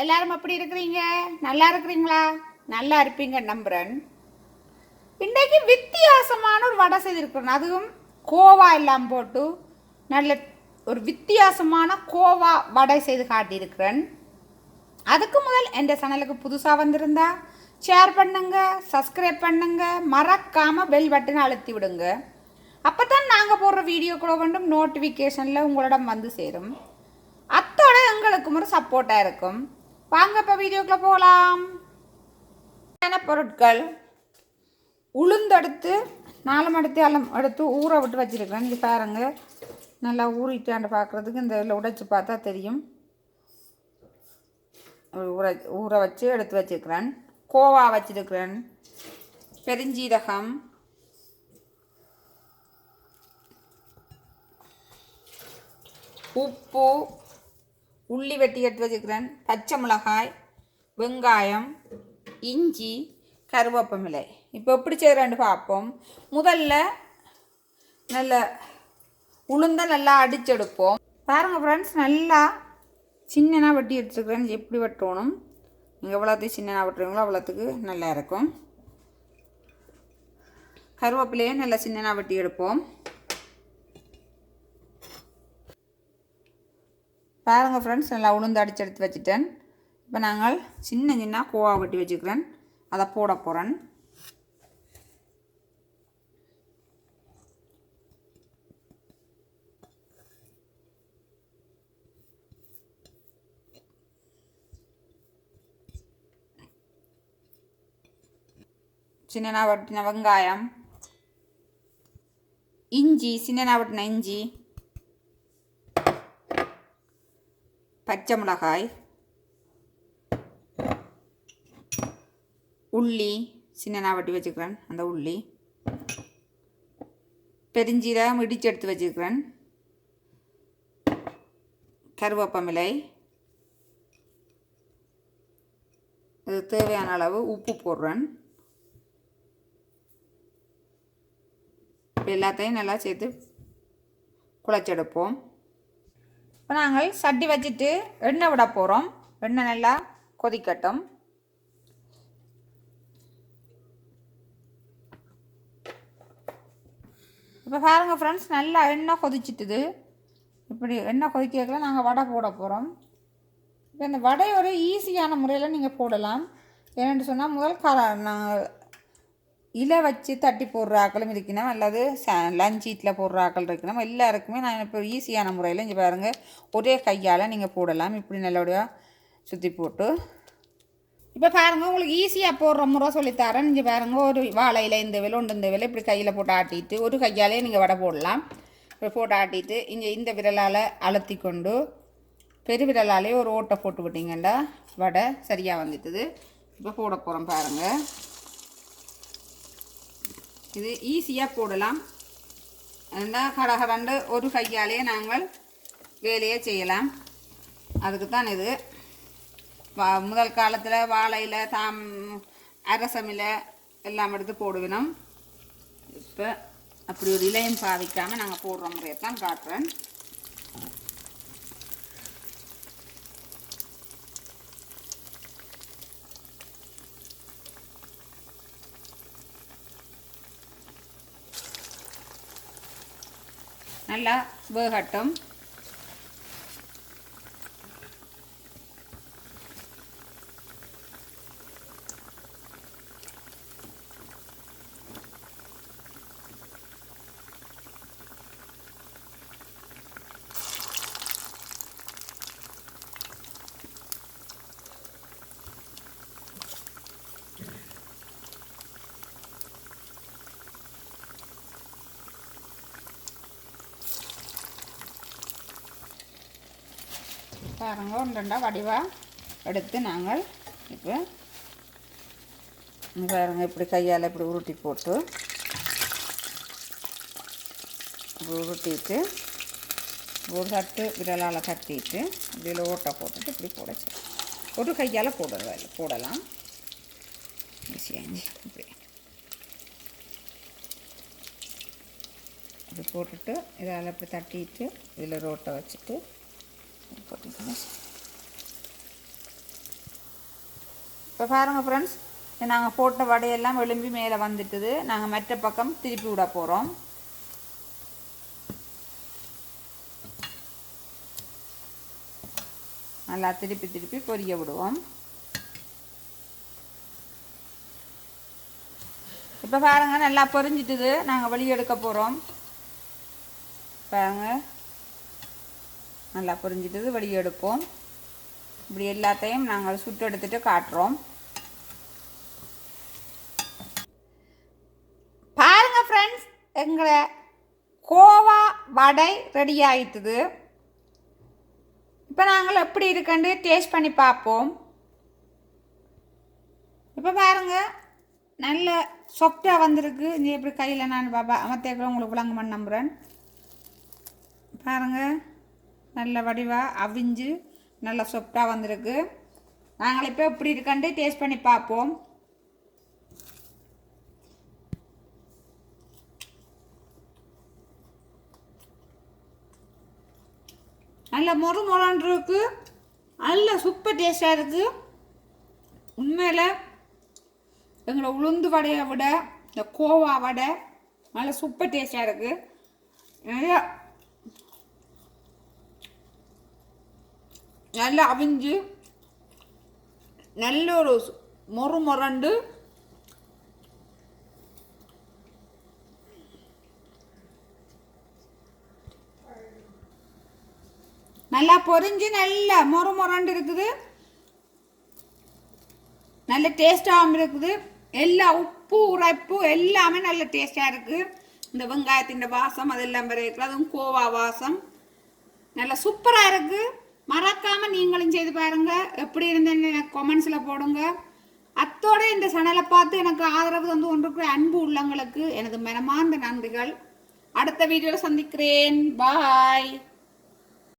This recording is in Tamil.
எல்லாரும் எப்படி இருக்கிறீங்க? நல்லா இருக்கிறீங்களா? நல்லா இருப்பீங்க நம்புறேன். இன்றைக்கு வித்தியாசமான ஒரு வடை செய்திருக்கிறோம் அதுவும் கோவா எல்லாம் போட்டு நல்ல ஒரு வித்தியாசமான கோவா வடை செய்து காட்டியிருக்கிறேன். அதுக்கு முதல் என் சேனலுக்கு புதுசாக வந்திருந்தா ஷேர் பண்ணுங்க சப்ஸ்கிரைப் பண்ணுங்க மறக்காமல் பெல் பட்டனை அழுத்தி விடுங்க. அப்போ தான் நாங்கள் போடுற வீடியோக்களை வேண்டும் நோட்டிஃபிகேஷனில் உங்களிடம் வந்து சேரும். அத்தோட எங்களுக்கு ஒரு சப்போர்ட்டாக இருக்கும். வாங்க இப்போ வீடியோக்குள்ளே போகலாம் என்ன பொருட்கள் உளுந்தெடுத்து நாலு மடத்தி அலம் எடுத்து ஊற விட்டு வச்சுருக்கிறேன். நீங்கள் பாருங்க. நல்லா ஊறிட்டாண்டு பார்க்குறதுக்கு இந்த இதில் உடைச்சி பார்த்தா தெரியும். ஊற ஊற வச்சு எடுத்து வச்சிருக்கிறேன். கோவா வச்சுருக்கிறேன். பெருஞ்சீரகம். உப்பு. உள்ளி வெட்டி எடுத்து வச்சுக்கிறேன். பச்சை மிளகாய் வெங்காயம் இஞ்சி கருவேப்பமிலை இப்போ எப்படி செய்கிறேன்னு பார்ப்போம். முதல்ல நல்ல உளுந்த நல்லா அடிச்செடுப்போம். பாருங்கள் ஃப்ரெண்ட்ஸ் நல்லா சின்னனாக வெட்டி எடுத்துருக்குறேன் எப்படி வெட்டணும்? நீங்கள் எவ்வளோத்தையும் சின்னனாக வெட்டுறீங்களோ அவ்வளோத்துக்கு நல்லா இருக்கும். கருவேப்பிலையே நல்லா சின்னனா வெட்டி எடுப்போம். பாருங்கள் ஃப்ரெண்ட்ஸ் நல்லா உளுந்து அடிச்சு எடுத்து வச்சுட்டேன். இப்போ நாங்கள் சின்ன சின்ன கோவா வெட்டி வச்சுக்கிறேன். அதை போட போகிறேன் சின்னனா வெட்டின வெங்காயம். இஞ்சி சின்னனா வெட்டின இஞ்சி. பச்சை மிளகாய் உள்ளி சின்னனா வெட்டி வச்சுக்கிறேன் அந்த உள்ளி. பெருஞ்சீரகம் இடித்து எடுத்து வச்சுக்கிறேன். கருவேப்பமிலை இது தேவையான அளவு உப்பு போடுறேன். எல்லாத்தையும் நல்லா சேர்த்து குழச்செடுப்போம் இப்போ நாங்கள் சட்டி வச்சுட்டு எண்ணெய் விட போகிறோம் எண்ணெய் நல்லா கொதிக்கட்டும். இப்போ பாருங்கள் ஃப்ரெண்ட்ஸ் நல்லா எண்ணெய் கொதிச்சிட்டுது. இப்படி எண்ணெய் கொதிக்கிறதுல நாங்கள் வடை போட போகிறோம் இப்போ இந்த வடை ஒரு ஈஸியான முறையில் நீங்கள் போடலாம். ஏன்னு சொன்னால் முதல் கார நாங்கள் இலை வச்சு தட்டி போடுற ஆக்களும் இருக்கணும் அல்லது ச லஞ்ச் ஈட்டில் போடுற ஆக்கள் இருக்கணும் எல்லாருக்குமே நான் இப்போ ஈஸியான முறையில் இங்கே பாருங்கள் ஒரே கையால் நீங்கள் போடலாம். இப்படி நல்லபடியாக சுற்றி போட்டு. இப்போ பாருங்கள் உங்களுக்கு ஈஸியாக போடுற முறை சொல்லித்தரேன். நீங்கள் பாருங்கள் ஒரு வாழையில் இந்த வேலை ஒன்று இந்த வேலை இப்படி கையில் போட்டு ஆட்டிட்டு ஒரு கையாலே நீங்கள் வடை போடலாம். இப்போ போட்டு ஆட்டிட்டு இங்கே இந்த விரலால் அழுத்தி கொண்டு பெரு விரலாலே ஒரு ஓட்டை போட்டு விட்டிங்கண்டா வடை சரியாக வந்துட்டுது. இப்போ போட போகிறோம் பாருங்கள் இது ஈஸியாக போடலாம். ரெண்டாக கடகடண்டு ஒரு கையாலேயே நாங்கள் வேலையை செய்யலாம். அதுக்கு தான் இது. வா முதல் காலத்தில் வாழையில் தாம் அரசமில் எல்லாம் எடுத்து போடுவினோம். இப்போ அப்படி ஒரு இலையும் பாவிக்காமல் நாங்கள் போடுற முறையை தான் காட்டுறேன். நல்லா வேகட்டும். பாருங்க ஒன்று வடிவாக எடுத்து நாங்கள் இப்போ இங்க இப்படி கையால் இப்படி உருட்டி போட்டு இப்படி உருட்டிட்டு ஒரு தட்டு விரலால் தட்டிட்டு இதில் ஓட்டை போட்டுட்டு இப்படி போடச்சு ஒரு கையால் போடுறது போடலாம் ஈஸியாக இப்படி இப்படி போட்டுட்டு இதால் இப்படி தட்டிட்டு இதில் ரோட்டை வச்சுட்டு போட்டுக்கணும் இப்போ பாருங்கள் ஃப்ரெண்ட்ஸ் நாங்கள் போட்ட வடையெல்லாம் விளிம்பி மேலே வந்துட்டுது. நாங்கள் மற்ற பக்கம் திருப்பி விட போகிறோம் நல்லா திருப்பி திருப்பி பொரிய விடுவோம். இப்போ பாருங்க நல்லா பொரிஞ்சிட்டுது. நாங்கள் வெளியே எடுக்க போகிறோம் பாருங்க. நல்லா புரிஞ்சிட்டது வெளியே எடுப்போம் இப்படி எல்லாத்தையும் நாங்கள் சுட்டு எடுத்துட்டு காட்டுறோம். பாருங்க ஃப்ரெண்ட்ஸ் எங்களை கோவா வடை ரெடி ஆயிட்டுது. இப்போ நாங்கள் எப்படி இருக்குன்னு டேஸ்ட் பண்ணி பார்ப்போம். இப்போ பாருங்கள் நல்ல சொஃப்டாக வந்திருக்கு. நீ எப்படி கையில் நான் பாபா அமர்த்தேக்கில் உங்களுக்கு விளங்க பண்ண நம்புகிறேன் பாருங்கள் நல்ல வடிவாக அவிஞ்சு நல்ல சொப்டாக வந்திருக்கு. நாங்கள் இப்போ இப்படி இருக்கண்டு டேஸ்ட் பண்ணி பார்ப்போம் நல்ல மொறு மொழான்ருக்கு நல்ல சூப்பர் டேஸ்டாக இருக்குது உண்மையில் எங்களை உளுந்து வடையை விட இந்த கோவா வடை நல்ல சூப்பர் டேஸ்டாக இருக்குது நிறையா நல்லா அவிஞ்சு நல்ல ஒரு மொறு மொரண்டு நல்லா பொரிஞ்சு நல்லா மொறு மொரண்டு இருக்குது. நல்ல டேஸ்ட்டாகவும் இருக்குது. எல்லா உப்பு உரைப்பு எல்லாமே நல்ல டேஸ்ட்டாக இருக்குது இந்த வெங்காயத்தின் வாசம் அதெல்லாம் பிறகு இருக்குது அதுவும் கோவா வாசம். நல்லா சூப்பராக இருக்குது மறக்காமல் நீங்களும் செய்து பாருங்க. எப்படி இருந்தேன்னு எனக்கு கொமெண்ட்ஸில் போடுங்க. அத்தோட இந்த சேனலை பார்த்து எனக்கு ஆதரவு தந்து கொண்டிருக்கிற அன்பு உள்ளங்களுக்கு எனது மனமார்ந்த நன்றிகள். அடுத்த வீடியோவில் சந்திக்கிறேன். பாய்